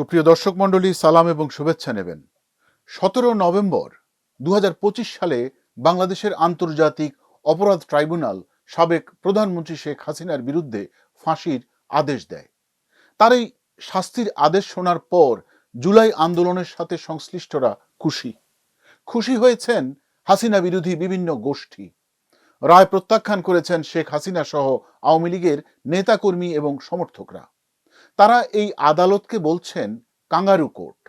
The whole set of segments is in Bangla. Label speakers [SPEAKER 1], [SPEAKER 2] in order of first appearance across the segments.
[SPEAKER 1] সুপ্রিয় দর্শক মণ্ডলী, সালাম এবং শুভেচ্ছা নেবেন। সতেরো নভেম্বর দু হাজার পঁচিশ সালে বাংলাদেশের আন্তর্জাতিক অপরাধ ট্রাইব্যুনাল সাবেক প্রধানমন্ত্রী শেখ হাসিনার বিরুদ্ধে ফাঁসির আদেশ দেয়। তার এই শাস্তির আদেশ শোনার পর জুলাই আন্দোলনের সাথে সংশ্লিষ্টরা খুশি। খুশি হয়েছেন হাসিনা বিরোধী বিভিন্ন গোষ্ঠী। রায় প্রত্যাখ্যান করেছেন শেখ হাসিনা সহ আওয়ামী লীগের নেতাকর্মী এবং সমর্থকরা। তারা এই আদালতকে বলছেন কাঙ্গারু কোর্ট।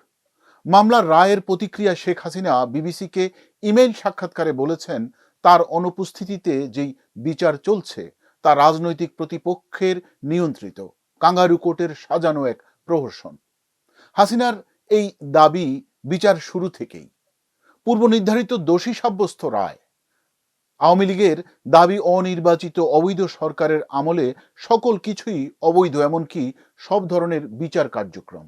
[SPEAKER 1] মামলার রায়ের প্রতিক্রিয়া শেখ হাসিনা বিবিসিকে ইমেইল সাক্ষাৎকারে বলেছেন, তার অনুপস্থিতিতে যেই বিচার চলছে, তা রাজনৈতিক প্রতিপক্ষের নিয়ন্ত্রিত, কাঙ্গারু কোর্টের সাজানো এক প্রহসন। হাসিনার এই দাবি বিচার শুরু থেকেই। পূর্ব নির্ধারিত দোষী সাব্যস্ত রায় আওয়ামী লীগের দাবি অনির্বাচিত অবৈধ সরকারের আমলে সকল কিছুই অবৈধ, এমনকি সব ধরনের বিচার কার্যক্রম।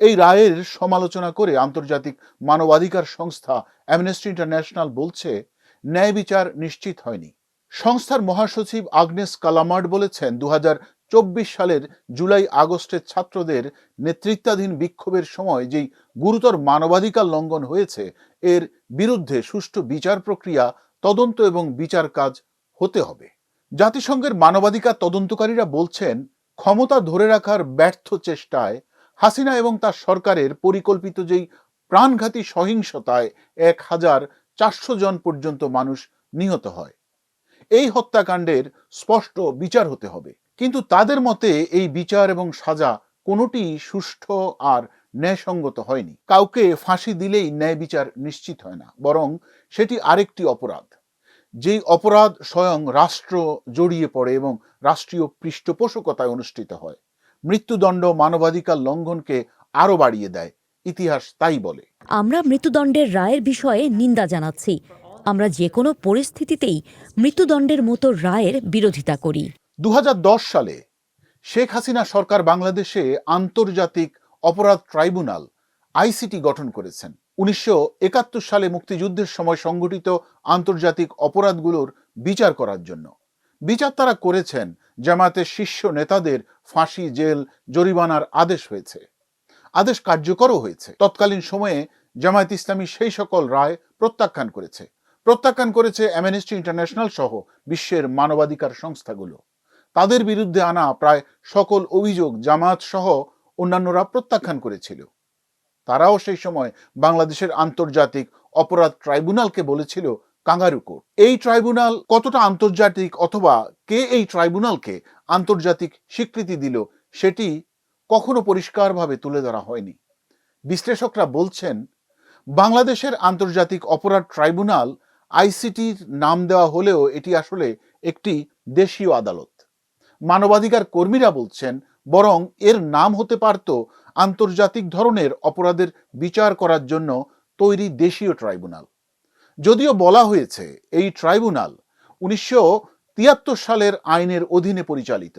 [SPEAKER 1] এই রায়ের সমালোচনা করে আন্তর্জাতিক মানবাধিকার সংস্থা অ্যামনেস্টি ইন্টারন্যাশনাল বলছে, ন্যায় বিচার নিশ্চিত হয়নি। সংস্থার মহাসচিব আগনেস কালামার্ড বলেছেন দু চব্বিশ সালের জুলাই আগস্টে ছাত্রদের নেতৃত্বাধীন বিক্ষোভের সময় যেই গুরুতর মানবাধিকার লঙ্ঘন হয়েছে, এর বিরুদ্ধে সুষ্ঠু বিচার প্রক্রিয়া তদন্ত এবং বিচার কাজ হতে হবে। জাতিসংঘের মানবাধিকার তদন্তকারীরা বলছেন, ক্ষমতা ধরে রাখার ব্যর্থ চেষ্টায় হাসিনা এবং তার সরকারের পরিকল্পিত যেই প্রাণঘাতী সহিংসতায় এক হাজার চারশো জন পর্যন্ত মানুষ নিহত হয়। এই হত্যাকাণ্ডের স্পষ্ট বিচার হতে হবে। কিন্তু তাদের মতে এই বিচার এবং সাজা কোনোটি সুষ্ঠু আর ন্যায়সঙ্গত হয়নি। কাউকে ফাঁসি দিলেই ন্যায় বিচার নিশ্চিত হয় না বরং সেটি আরেকটি অপরাধ। যেই অপরাধ স্বয়ং রাষ্ট্র জড়িয়ে পড়ে এবং রাষ্ট্রীয় পৃষ্ঠপোষকতায় অনুষ্ঠিত হয় মৃত্যুদণ্ড মানবাধিকার লঙ্ঘনকে আরও বাড়িয়ে দেয় ইতিহাস তাই বলে।
[SPEAKER 2] আমরা মৃত্যুদণ্ডের রায়ের বিষয়ে নিন্দা জানাচ্ছি। আমরা যে কোনো পরিস্থিতিতেই মৃত্যুদণ্ডের মতো রায়ের বিরোধিতা করি।
[SPEAKER 1] দু হাজার দশ সালে শেখ হাসিনা সরকার বাংলাদেশে আন্তর্জাতিক অপরাধ ট্রাইব্যুনাল, আইসিটি গঠন করেছেন। উনিশশো সালে মুক্তিযুদ্ধের সময় সংগঠিত আন্তর্জাতিক অপরাধগুলোর বিচার করার জন্য। বিচার তারা করেছেন জামায়াতের শীর্ষ নেতাদের ফাঁসি, জেল, জরিমানার আদেশ হয়েছে। আদেশ কার্যকরও হয়েছে। তৎকালীন সময়ে জামায়াত ইসলামী সেই সকল রায় প্রত্যাখ্যান করেছে। প্রত্যাখ্যান করেছে অ্যামনেস্টি ইন্টারন্যাশনাল সহ বিশ্বের মানবাধিকার সংস্থাগুলো। তাদের বিরুদ্ধে আনা প্রায় সকল অভিযোগ জামায়াত সহ অন্যান্যরা প্রত্যাখ্যান করেছিল। তারাও সেই সময় বাংলাদেশের আন্তর্জাতিক অপরাধ ট্রাইব্যুনালকে বলেছিল কাঙ্গারু কোর্ট। এই ট্রাইব্যুনাল কতটা আন্তর্জাতিক অথবা কে এই ট্রাইব্যুনালকে আন্তর্জাতিক স্বীকৃতি দিল, সেটি কখনো পরিষ্কারভাবে তুলে ধরা হয়নি। বিশ্লেষকরা বলছেন, বাংলাদেশের আন্তর্জাতিক অপরাধ ট্রাইব্যুনাল আইসিটির নাম দেওয়া হলেও এটি আসলে একটি দেশীয় আদালত। মানবাধিকার কর্মীরা বলছেন বরং এর নাম হতে পারত আন্তর্জাতিক ধরনের অপরাধের বিচার করার জন্য তৈরি দেশীয় ট্রাইব্যুনাল। যদিও বলা হয়েছে এই ট্রাইব্যুনাল উনিশশো তিয়াত্তর সালের আইনের অধীনে পরিচালিত।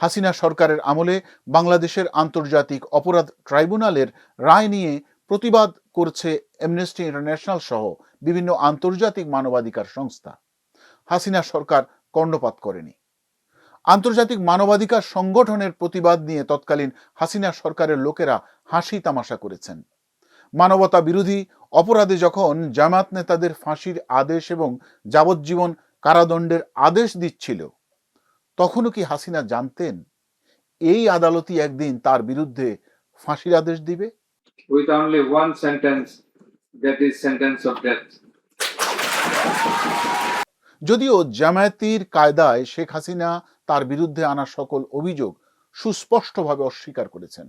[SPEAKER 1] হাসিনা সরকারের আমলে বাংলাদেশের আন্তর্জাতিক অপরাধ ট্রাইব্যুনালের রায় নিয়ে প্রতিবাদ করছে অ্যামনেস্টি ইন্টারন্যাশনাল সহ বিভিন্ন আন্তর্জাতিক মানবাধিকার সংস্থা। হাসিনা সরকার কর্ণপাত করেনি। আন্তর্জাতিক মানবাধিকার সংগঠনের প্রতিবাদ নিয়ে তৎকালীন হাসিনা সরকারের লোকেরা হাসি তামাশা করেছেন মানবতা বিরোধী অপরাধে যখন জামাত নেতাদের ফাঁসির আদেশ এবং যাবজ্জীবন কারাদণ্ডের আদেশ দিচ্ছিল তখনও কি হাসিনা জানতেন এই আদালতই একদিন তার বিরুদ্ধে ফাঁসির আদেশ দিবে
[SPEAKER 3] with only one sentence, that is sentence of death.
[SPEAKER 1] যদিও জামায়াতির কায়দায় শেখ হাসিনা তার বিরুদ্ধে আনা সকল অভিযোগ সুস্পষ্টভাবে অস্বীকার করেছেন।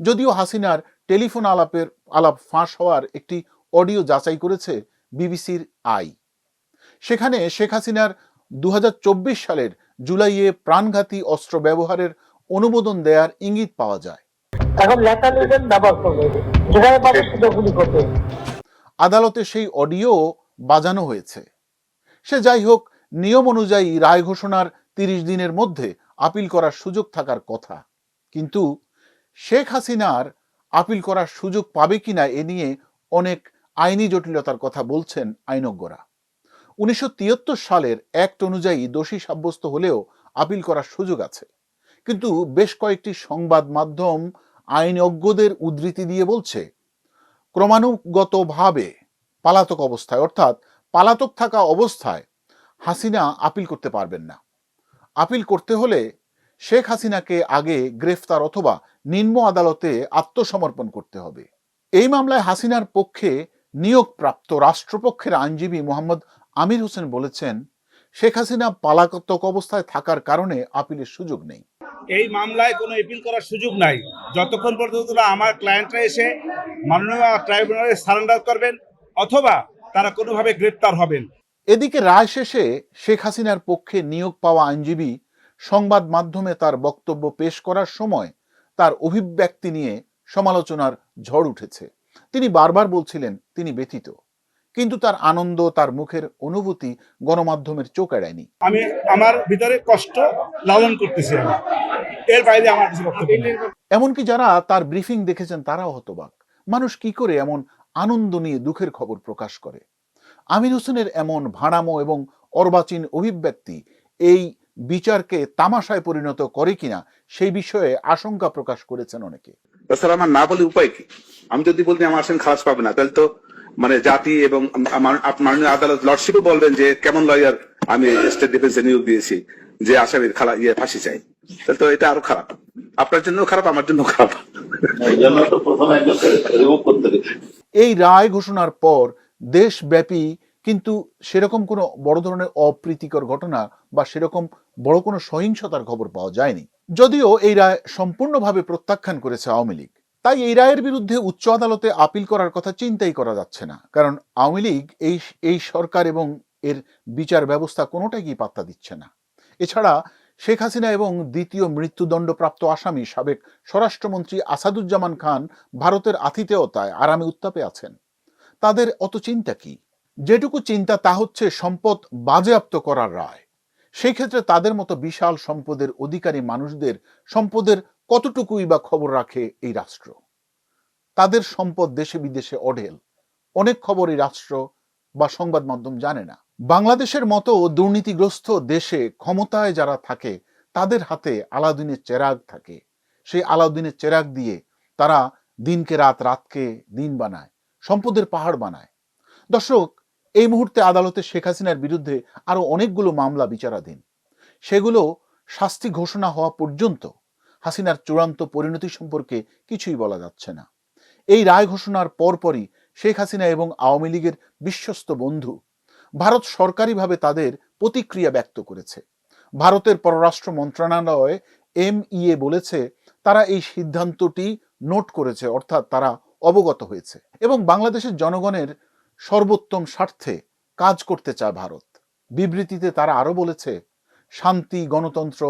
[SPEAKER 1] যদিও হাসিনার টেলিফোন আলাপের আলাপ ফাঁস হওয়ার একটি অডিও যাচাই করেছে বিবিসির আই। সেখানে শেখ হাসিনার দু সালের জুলাইয়ে প্রাণঘাতী অস্ত্র ব্যবহারের অনুমোদন দেওয়ার ইঙ্গিত পাওয়া যায়।
[SPEAKER 4] এখন লেখা ব্যবহার
[SPEAKER 1] আদালতে সেই অডিও বাজানো হয়েছে। সে যাই হোক নিয়ম অনুযায়ী রায় ঘোষণার তিরিশ দিনের মধ্যে আপিল করার সুযোগ থাকার কথা। কিন্তু শেখ হাসিনার আপিল করার সুযোগ পাবে কিনা এ নিয়ে অনেক আইনি জটিলতার কথা বলছেন আইনজ্ঞরা। উনিশশো তিয়াত্তর সালের অ্যাক্ট অনুযায়ী দোষী সাব্যস্ত হলেও আপিল করার সুযোগ আছে। কিন্তু বেশ কয়েকটি সংবাদ মাধ্যম আইনজ্ঞদের উদ্ধৃতি দিয়ে বলছে, ক্রমানুগতভাবে পালাতক অবস্থায়, অর্থাৎ পালাতক থাকা অবস্থায় হাসিনা আপিল করতে পারবেন না। আপিল করতে হলে শেখ হাসিনাকে আগে গ্রেফতার অথবা নিম্ন আদালতে আত্মসমর্পণ করতে হবে। এই মামলায় হাসিনার পক্ষে নিয়োগপ্রাপ্ত রাষ্ট্রপক্ষের আইনজীবী মোহাম্মদ আমির হোসেন বলেছেন, শেখ হাসিনা পালাতক অবস্থায় থাকার কারণে আপিলের সুযোগ নেই।
[SPEAKER 5] এই মামলায় কোনো এপিল করার সুযোগ নাই। যতক্ষণ পর্যন্ত আমার ক্লায়েন্টরা এসে মাননীয় ট্রাইব্যুনালে সারেন্ডার করবেন অথবা তারা কোনোভাবে গ্রেপ্তার হবেন।
[SPEAKER 1] এদিকে রায় শেষে শেখ হাসিনার পক্ষে নিয়োগ পাওয়া আইনজীবী সংবাদ মাধ্যমে তার বক্তব্য পেশ করার সময় তার অভিব্যক্তি নিয়ে সমালোচনার ঝড় উঠেছে। তিনি বারবার বলছিলেন তিনি ব্যথিত। কিন্তু তার আনন্দ তার মুখের অনুভূতি গণমাধ্যমের চোখ এড়ায়নি।
[SPEAKER 5] আমি আমার ভিতরে কষ্ট লালন করতেছি এর বাইরে আমার কিছু
[SPEAKER 1] এমনকি যারা তার ব্রিফিং দেখেছেন তারাও হতবাক। মানুষ কি করে এমন আনন্দ নিয়ে দুঃখের খবর প্রকাশ করে? আমির হোসেনের এমন ভাড়ামো এবং অর্বাচীন অভিব্যক্তি এই বিচারকে তামাশায় পরিণত করে কিনা সেই বিষয়ে আশঙ্কা প্রকাশ করেছেন অনেকে।
[SPEAKER 6] তাছাড়া আমার না বলে উপায় কি? আমি যদি বলতে আমার আসামি খালাস পাবে না তাহলে তো মানে জাতি এবং মাননীয় আদালত লর্ডশিপও বলবেন যে কেমন লয়ার আমি স্টেট ডিফেন্সে নিয়োগ দিয়েছি যে আসামির খালা ইয়ে ফাঁসি চাই। তাহলে তো এটা আরও খারাপ। আপনার জন্য খারাপ আমার জন্য খারাপ
[SPEAKER 7] এই
[SPEAKER 1] রায় ঘোষণার পর দেশব্যাপী কিন্তু সেরকম কোনো বড় ধরনের অপ্রীতিকর ঘটনা বা সেরকম বড় কোনো সহিংসতার খবর পাওয়া যায়নি। যদিও এই রায় সম্পূর্ণভাবে প্রত্যাখ্যান করেছে আওয়ামী লীগ। তাই এই রায়ের বিরুদ্ধে উচ্চ আদালতে আপিল করার কথা চিন্তাই করা যাচ্ছে না। কারণ আওয়ামী লীগ এই এই সরকার এবং এর বিচার ব্যবস্থা কোনোটাই কি পাত্তা দিচ্ছে না। এছাড়া শেখ হাসিনা এবং দ্বিতীয় মৃত্যুদণ্ডপ্রাপ্ত আসামি সাবেক স্বরাষ্ট্রমন্ত্রী আসাদুজ্জামান খান ভারতের আতিথেয়তায় আরামে উত্তাপে আছেন। তাদের অত চিন্তা কি? যেটুকু চিন্তা, তা হচ্ছে সম্পদ বাজেয়াপ্ত করার রায়। সেই ক্ষেত্রে তাদের মতো বিশাল সম্পদের অধিকারী মানুষদের সম্পদের কতটুকুই বা খবর রাখে এই রাষ্ট্র? তাদের সম্পদ দেশে বিদেশে অঢেল। অনেক খবর এই রাষ্ট্র বা সংবাদ মাধ্যম জানে না। বাংলাদেশের মতো দুর্নীতিগ্রস্ত দেশে ক্ষমতায় যারা থাকে, তাদের হাতে আলাদিনের চেরাগ থাকে। সেই আলাউদ্দিনের চেরাগ দিয়ে তারা দিনকে রাত রাতকে দিন বানায়। সম্পদের পাহাড় বানায়। দর্শক, এই মুহূর্তে আদালতে শেখ হাসিনার বিরুদ্ধে আরও অনেকগুলো মামলা বিচারাধীন। সেগুলো শাস্তি ঘোষণা হওয়া পর্যন্ত হাসিনার চূড়ান্ত পরিণতি সম্পর্কে কিছুই বলা যাচ্ছে না। এই রায় ঘোষণার পরপরই শেখ হাসিনা এবং আওয়ামী লীগের বিশ্বস্ত বন্ধু ভারত সরকারিভাবে তাদের প্রতিক্রিয়া ব্যক্ত করেছে। ভারতের পররাষ্ট্র মন্ত্রণালয় এম বলেছে, তারা এই সিদ্ধান্তটি নোট করেছে, অর্থাৎ তারা অবগত হয়েছে এবং বাংলাদেশের জনগণের সর্বোত্তম স্বার্থে কাজ করতে চায় ভারত। বিবৃতিতে তারা আরও বলেছে, শান্তি, গণতন্ত্র,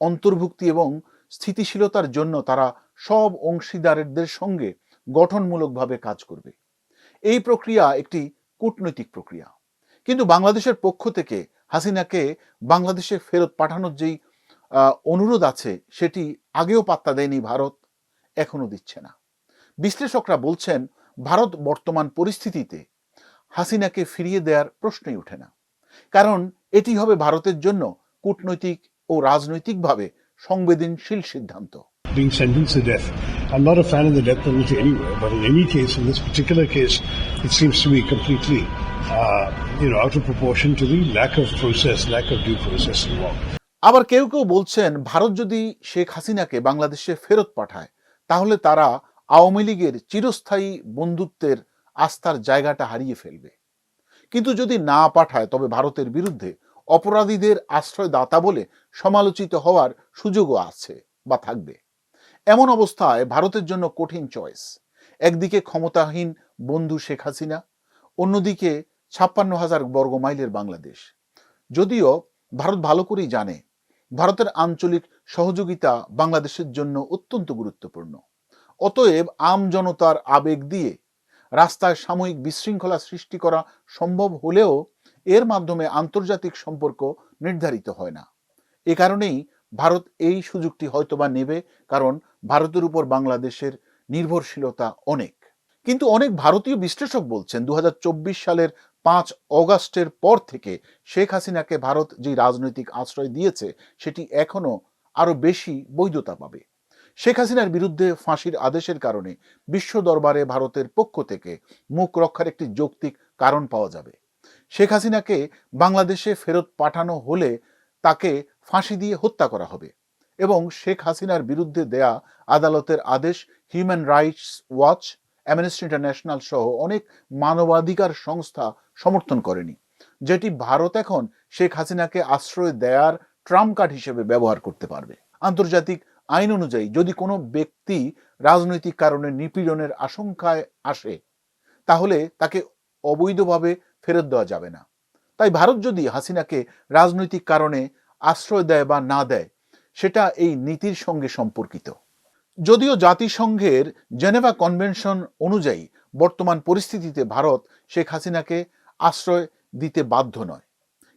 [SPEAKER 1] অন্তর্ভুক্তি এবং স্থিতিশীলতার জন্য তারা সব অংশীদারদের সঙ্গে গঠনমূলকভাবে কাজ করবে। এই প্রক্রিয়া একটি কূটনৈতিক প্রক্রিয়া। কিন্তু বাংলাদেশের পক্ষ থেকে হাসিনাকে বাংলাদেশে ফেরত পাঠানোর যেই অনুরোধ আছে, সেটি আগেও পাত্তা দেয়নি ভারত এখনও দিচ্ছে না। বিশ্লেষকরা বলছেন ভারত বর্তমান পরিস্থিতিতে হাসিনাকে ফিরিয়ে দেওয়ার প্রশ্নই ওঠে না কারণ এটি হবে ভারতের জন্য কূটনৈতিক ও রাজনৈতিকভাবে সংবেদনশীল সিদ্ধান্ত
[SPEAKER 8] being sentenced to death. I'm not a fan of the death penalty anywhere, but in any case, in this particular case, it seems to be completely, uh, you know, out of proportion to the lack of process, lack of due process involved.
[SPEAKER 1] আবার কেউ কেউ বলছেন ভারত যদি শেখ হাসিনাকে বাংলাদেশে ফেরত পাঠায় তাহলে তারা আওয়ামী লীগের চিরস্থায়ী বন্ধুত্বের আস্থার জায়গাটা হারিয়ে ফেলবে। কিন্তু যদি না পাঠায়, তবে ভারতের বিরুদ্ধে অপরাধীদের আশ্রয়দাতা বলে সমালোচিত হওয়ার সুযোগও আছে বা থাকবে। এমন অবস্থায় ভারতের জন্য কঠিন চয়েস একদিকে ক্ষমতাহীন বন্ধু শেখ হাসিনা, অন্যদিকে ছাপ্পান্ন হাজার বর্গ মাইলের বাংলাদেশ। যদিও ভারত ভালো করেই জানে, ভারতের আঞ্চলিক সহযোগিতা বাংলাদেশের জন্য অত্যন্ত গুরুত্বপূর্ণ। অতএব আম জনতার আবেগ দিয়ে রাস্তায় সাময়িক বিশৃঙ্খলা সৃষ্টি করা সম্ভব হলেও এর মাধ্যমে আন্তর্জাতিক সম্পর্ক নির্ধারিত হয় না। এ কারণেই ভারত এই সুযোগটি হয়তোবা নেবে, কারণ ভারতের উপর বাংলাদেশের নির্ভরশীলতা অনেক। কিন্তু অনেক ভারতীয় বিশ্লেষক বলছেন দু হাজার চব্বিশ সালের পাঁচ অগাস্টের পর থেকে শেখ হাসিনাকে ভারত যে রাজনৈতিক আশ্রয় দিয়েছে, সেটি এখনও আরও বেশি বৈধতা পাবে। শেখ হাসিনার বিরুদ্ধে ফাঁসির আদেশের কারণে বিশ্ব দরবারে ভারতের পক্ষ থেকে মুখ রক্ষার একটি যৌক্তিক কারণ পাওয়া যাবে। শেখ হাসিনাকে বাংলাদেশে ফেরত পাঠানো হলে তাকে ফাঁসি দিয়ে হত্যা করা হবে এবং শেখ হাসিনার বিরুদ্ধে দেয়া আদালতের আদেশ human rights watch amnesty international সহ অনেক মানবাধিকার সংস্থা সমর্থন করেনি, যেটি ভারত এখন শেখ হাসিনাকে আশ্রয় দেয়ার ট্রাম্প কার্ড হিসেবে ব্যবহার করতে পারবে। আন্তর্জাতিক আইন অনুযায়ী যদি কোনো ব্যক্তি রাজনৈতিক কারণে নিপীড়নের আশঙ্কায় আসে, তাহলে তাকে অবৈধভাবে ফেরত দেওয়া যাবে না। তাই ভারত যদি হাসিনাকে রাজনৈতিক কারণে আশ্রয় দেয় বা না দেয়, সেটা এই নীতির সঙ্গে সম্পর্কিত। যদিও জাতিসংঘের জেনেভা কনভেনশন অনুযায়ী বর্তমান পরিস্থিতিতে ভারত শেখ হাসিনাকে আশ্রয় দিতে বাধ্য নয়।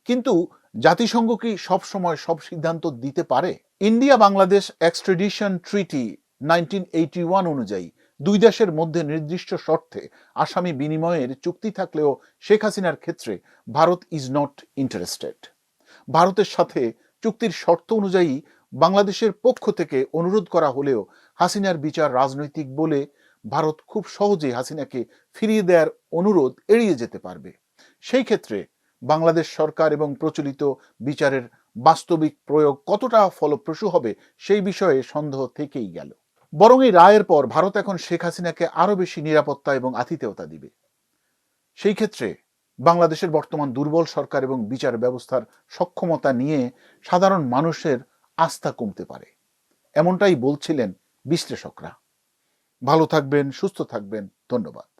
[SPEAKER 1] কিন্তু জাতিসংঘ কি সবসময় সব সিদ্ধান্ত দিতে পারে? India Bangladesh extradition treaty nineteen one অনুযায়ী দুই দেশের মধ্যে নির্দিষ্ট শর্তে আসামি বিনিময়ের চুক্তি থাকলেও শেখ হাসিনার ক্ষেত্রে ভারত ইজ নট ইন্টারেস্টেড ভারতের সাথে চুক্তির শর্ত অনুযায়ী বাংলাদেশের পক্ষ থেকে অনুরোধ করা হলেও হাসিনার বিচার রাজনৈতিক বলে ভারত খুব সহজে হাসিনাকে ফিরিয়ে দেওয়ার অনুরোধ এড়িয়ে যেতে পারবে। সেই ক্ষেত্রে বাংলাদেশ সরকার এবং প্রচলিত বিচারের বাস্তবিক প্রয়োগ কতটা ফলপ্রসূ হবে সেই বিষয়ে সন্দেহ থেকেই গেল। বরং এই রায়ের পর ভারত এখন শেখ হাসিনাকে আরও বেশি নিরাপত্তা এবং আতিথেয়তা দিবে। সেই ক্ষেত্রে বাংলাদেশের বর্তমান দুর্বল সরকার এবং বিচার ব্যবস্থার সক্ষমতা নিয়ে সাধারণ মানুষের আস্থা কমতে পারে। এমনটাই বলছিলেন বিশ্লেষকরা। ভালো থাকবেন, সুস্থ থাকবেন। ধন্যবাদ।